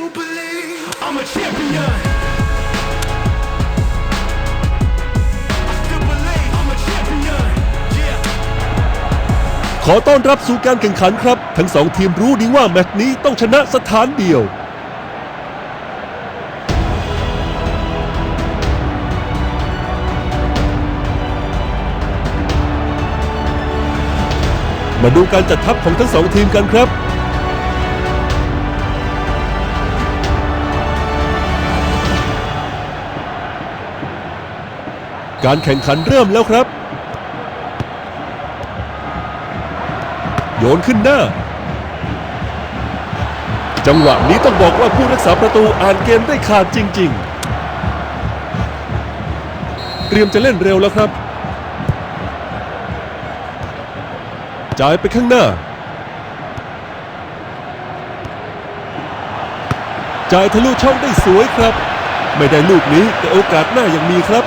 you believe I'm a champion? I still believe I'm a champion. Yeah. ขอต้อนรับสู่การแข่งขันครับ ทั้งสองทีมรู้ดีว่าแมตช์นี้ต้องชนะสถานเดียว มาดูการจัดทัพของทั้งสองทีมกันครับ การแข่งขันเริ่มแล้วครับ โยนขึ้นหน้า จังหวะนี้ต้องบอกว่าผู้รักษาประตูอ่านเกมได้ขาดจริง ๆ เตรียมจะเล่นเร็วแล้วครับจ่ายไปข้างหน้าจ่ายทะลุช่องได้สวยครับ ไม่ได้ลูกนี้แต่โอกาสหน้ายังมีครับ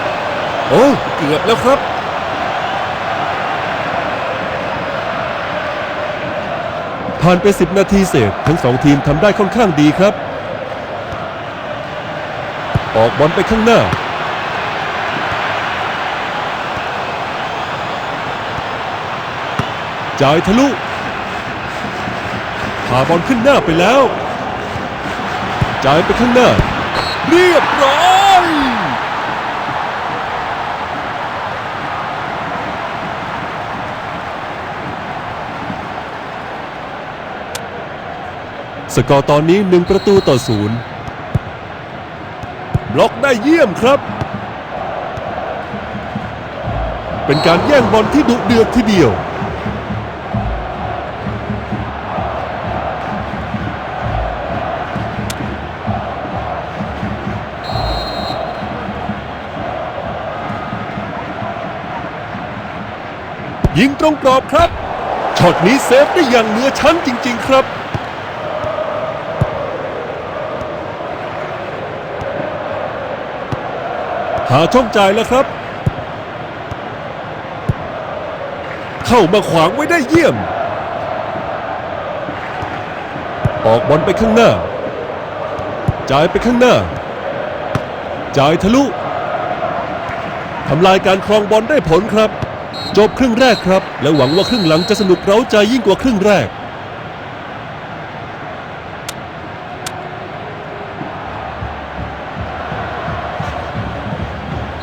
โอ้เกือบแล้วครับ ผ่านไป 10 นาทีเศษทั้งสองทีมทำได้ค่อนข้างดีครับ ออกบอลไปข้างหน้า จ่ายทะลุพาบอลขึ้นหน้าไปแล้ว จ่ายไปข้างหน้า เรียบร้อย สกอร์ตอนนี้หนึ่งประตูต่อศูนย์บล็อกได้เยี่ยมครับ เป็นการแย่งบอลที่ดุเดือดทีเดียว ยิงตรงกรอบครับช็อตนี้เซฟได้อย่างเหนือชั้นจริง ๆ ครับ หาช่องจ่ายแล้วครับ เข้ามาขวางไว้ได้เยี่ยม ออกบอลไปข้างหน้า จ่ายไปข้างหน้า จ่ายทะลุทำลายการครองบอลได้ผลครับ จบครึ่งแรกครับ และหวังว่าครึ่งหลังจะสนุกเร้าใจยิ่งกว่าครึ่งแรก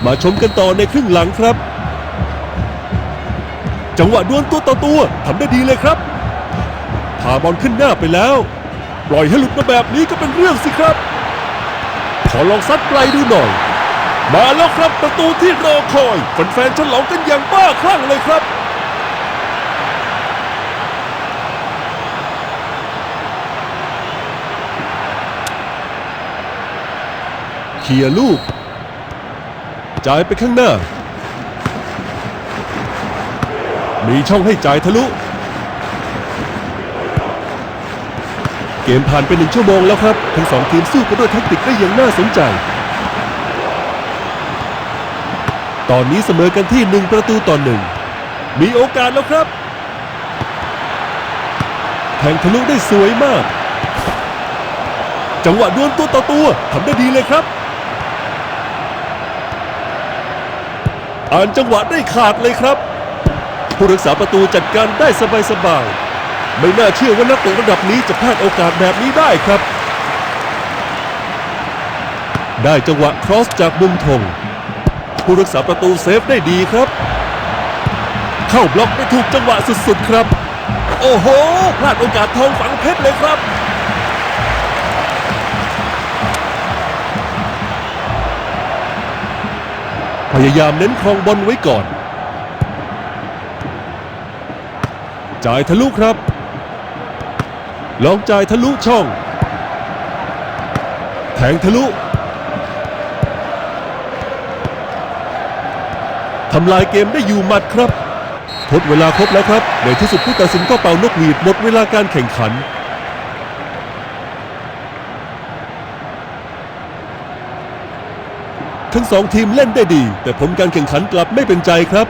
มาชมกันต่อในครึ่งหลังครับ จังหวะดวลตัวต่อตัวทำได้ดีเลยครับพาบอลขึ้นหน้าไปแล้ว ปล่อยให้หลุดมาแบบนี้ก็เป็นเรื่องสิครับ ขอลองซัดไกลดูหน่อย มาแล้วครับประตูที่รอคอยแฟนๆฉลองกันอย่างบ้าคลั่งเลยครับเคลียร์ลูก จ่ายไปข้างหน้า มีช่องให้จ่ายทะลุ เกมผ่านไปหนึ่งชั่วโมงแล้วครับ ทั้งสองทีมสู้กันด้วยแท็กติกได้อย่างน่าสนใจ ตอนนี้เสมอกันที่หนึ่งประตูต่อหนึ่งมีโอกาสแล้วครับแทงทะลุได้สวยมาก จังหวะดวลตัวต่อตัวทำได้ดีเลยครับ อ่านจังหวะได้ขาดเลยครับ ผู้รักษาประตูจัดการได้สบายๆไม่น่าเชื่อว่านักเตะระดับนี้จะพลาดโอกาสแบบนี้ได้ครับ ได้จังหวะครอสจากมุมธงผู้รักษาประตูเซฟได้ดีครับ เข้าบล็อกได้ถูกจังหวะสุดๆครับ โอ้โหพลาดโอกาสทองฝังเพชรเลยครับ พยายามเน้นครองบอลไว้ก่อน จ่ายทะลุครับ ลองจ่ายทะลุช่อง แทงทะลุทำลายเกมได้อยู่หมัดครับ ทดเวลาครบแล้วครับ ในที่สุดผู้ตัดสินก็เป่านกหวีดหมดเวลาการแข่งขัน ทั้งสองทีมเล่นได้ดี แต่ผลการแข่งขันกลับไม่เป็นใจครับ